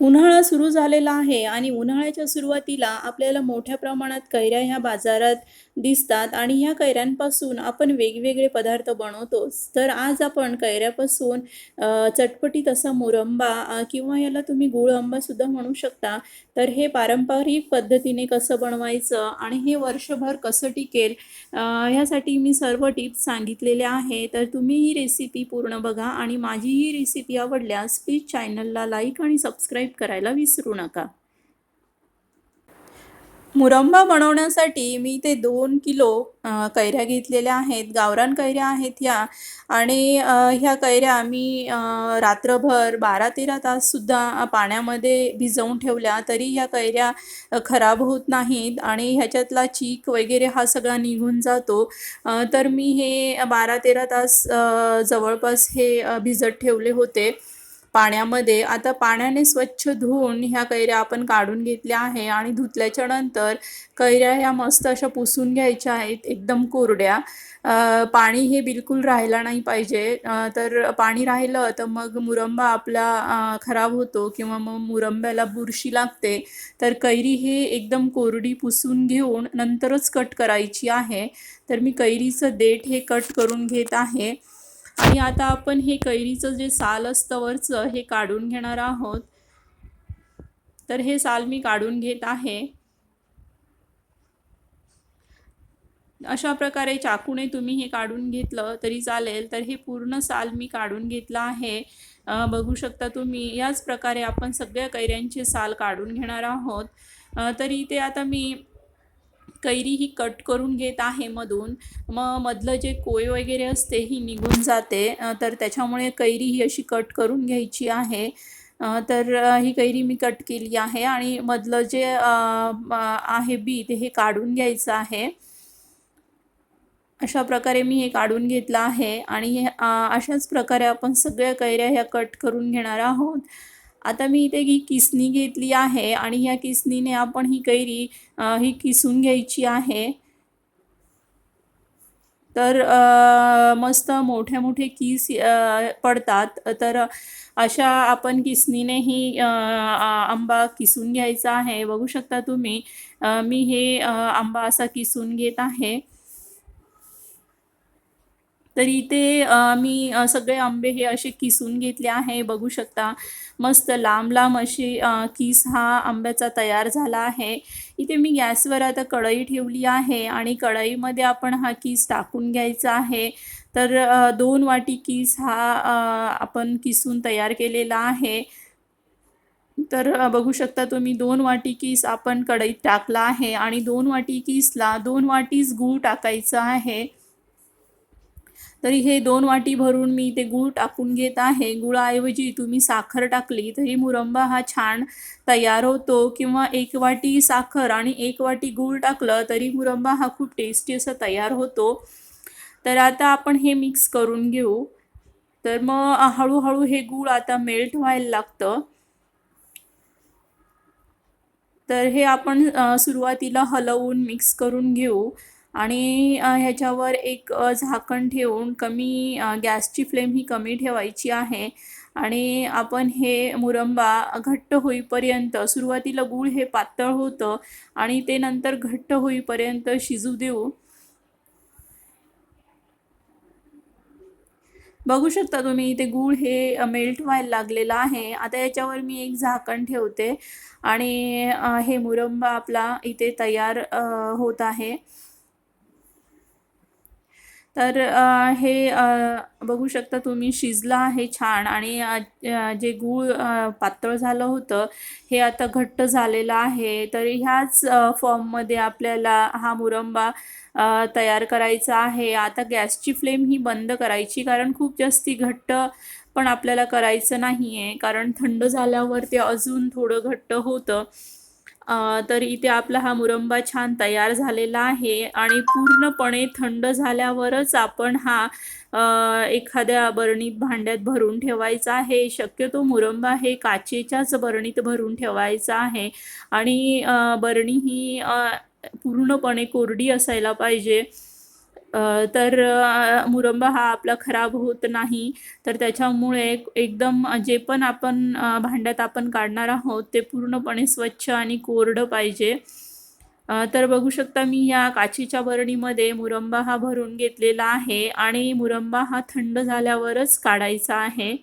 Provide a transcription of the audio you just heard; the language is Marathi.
उन्हाळा सुरू झालेला आहे आणि उन्हाळ्याच्या सुरुवातीला आपल्याला मोठ्या प्रमाणात कैऱ्या ह्या बाजारात दिसतात आणि ह्या कैऱ्यांपासून आपण वेगवेगळे पदार्थ बनवतोच तर आज आपण कैऱ्यापासून चटपटीत असा मुरंबा किंवा याला तुम्ही गुळ आंबासुद्धा म्हणू शकता. तर हे पारंपरिक पद्धतीने कसं बनवायचं आणि हे वर्षभर कसं टिकेल ह्यासाठी मी सर्व टिप्स सांगितलेल्या आहे. तर तुम्ही ही रेसिपी पूर्ण बघा आणि माझी ही रेसिपी आवडल्यास प्लीज चॅनलला लाईक आणि सबस्क्राईब करायला विसरू नका. मुरंबा बनवण्यासाठी मी ते दोन किलो कैऱ्या घेतलेल्या आहेत. गावरान कैऱ्या आहेत ह्या. आणि ह्या कैऱ्या मी रात्रभर बारा तेरा ताससुद्धा पाण्यामध्ये भिजवून ठेवल्या तरी ह्या कैऱ्या खराब होत नाहीत आणि ह्याच्यातला चीक वगैरे हा सगळा निघून जातो. तर मी हे बारा तेरा तास जवळपास हे भिजत ठेवले होते. पाण्यामध्ये. आता पाण्याने स्वच्छ धुवून ह्या कैऱ्या आपण काढून घेतल्या आहे आणि धुतल्याच्या नंतर कैऱ्या ह्या मस्त अशा पुसून घ्यायच्या आहेत एकदम कोरड्या. पाणी हे बिलकुल राहायला नाही पाहिजे. तर पाणी राहिलं तर मग मुरंबा आपला खराब होतो किंवा मग मुरंब्याला बुरशी लागते. तर कैरी हे एकदम कोरडी पुसून घेऊन नंतरच कट करायची आहे. तर मी कैरीचं देठ हे कट करून घेत आहे. आणि आता आपण हे कैरीचं जे साल असतं वरचं हे काढून घेणार आहोत. तर हे साल मी काढून घेत आहे. अशा प्रकारे चाकूने तुम्ही हे काढून घेतलं तरी चालेल. तर हे पूर्ण साल मी काढून घेतलं आहे. बघू शकता तुम्ही याच प्रकारे आपण सगळ्या कैऱ्यांचे साल काढून घेणार आहोत. तरी ते आता मी कैरी ही कट करून घेत आहे मधून. मग मधलं जे कोय वगैरे असते ही निघून जाते. तर त्याच्यामुळे कैरी ही अशी कट करून घ्यायची आहे. तर ही कैरी मी कट केली आहे आणि मधलं जे आहे बी ते हे काढून घ्यायचं आहे. अशा प्रकारे मी हे काढून घेतलं आहे आणि अशाच प्रकारे आपण सगळ्या कैऱ्या ह्या कट करून घेणार आहोत. आता मी इथे ही किसणी घेतली आहे आणि ह्या किसणीने आपण ही कैरी ही किसून घ्यायची आहे. तर मस्त मोठे मोठे किस पडतात. तर अशा आपण किसणीने ही आंबा किसून घ्यायचा आहे. बघू शकता तुम्ही मी हे आंबा असा किसून घेत आहे. तर इथे मी सगळे आंबे हे असे किसून घेतले आहे बघू शकता. मस्त लांब लांब अशी किस हा आंब्याचा तयार झाला आहे. इथे मी गॅसवर आता कढई ठेवली आहे आणि कढईमध्ये आपण हा किस टाकून घ्यायचा आहे. तर दोन वाटी किस हा आपण किसून तयार केलेला आहे. तर बघू शकता तुम्ही दोन वाटी किस आपण कढईत टाकला आहे आणि दोन वाटी किसला दोन वाटीच गूळ टाकायचं आहे. तरी हे दोन वाटी भरून मी ते गूळ टाकून घेत आहे. गुळाऐवजी तुम्ही साखर टाकली तरी मुरंबा हा छान तयार होतो. किंवा एक वाटी साखर आणि एक वाटी गूळ टाकलं तरी मुरंबा हा खूप टेस्टी असा तयार होतो. तर आता आपण हे मिक्स करून घेऊ. तर मग हळूहळू हे गूळ आता मेल्ट व्हायला लागतं. तर हे आपण सुरुवातीला हलवून मिक्स करून घेऊ. आणि ह्याच्यावर एक झाकण ठेवून कमी गॅसची फ्लेम ही कमी ठेवायची आहे. आणि आपण हे मुरंबा घट्ट होईपर्यंत सुरुवातीला गूळ हे पातळ होतं आणि ते नंतर घट्ट होईपर्यंत शिजू देऊ. बघू शकता तुम्ही इथे गूळ हे मेल्ट व्हायला लागलेलं आहे. आता याच्यावर मी एक झाकण ठेवते आणि हे मुरंबा आपला इथे तयार होत आहे. तर हे बघू शकता तुम्ही शिजलं आहे छान आणि जे गूळ पातळ झालं होतं हे आता घट्ट झालेलं आहे. तर ह्याच फॉर्ममध्ये आपल्याला हा मुरंबा तयार करायचा आहे. आता गॅसची फ्लेम ही बंद करायची कारण खूप जास्ती घट्ट पण आपल्याला करायचं नाही आहे कारण थंड झाल्यावर ते अजून थोडं घट्ट होतं. तर इथे आपला हा मुरंबा छान तयार झालेला आहे आणि पूर्णपणे थंड झाल्यावरच आपण हा एखाद्या बरणीत भांड्यात भरून ठेवायचा आहे. शक्यतो मुरंबा हे काचेच्याच बरणीत भरून ठेवायचा आहे आणि बरणी ही पूर्णपणे कोरडी असायला पाहिजे. तर मुरंबा हा आपला खराब होत नाही. तर त्याच्यामुळे एकदम जे पण आपण भांड्यात आपण काढणार आहोत ते पूर्णपणे स्वच्छ आणि कोरडं पाहिजे. तर बघू शकता मी या काचीच्या बरणीमध्ये मुरंबा हा भरून घेतलेला आहे आणि मुरंबा हा थंड झाल्यावरच काढायचा आहे.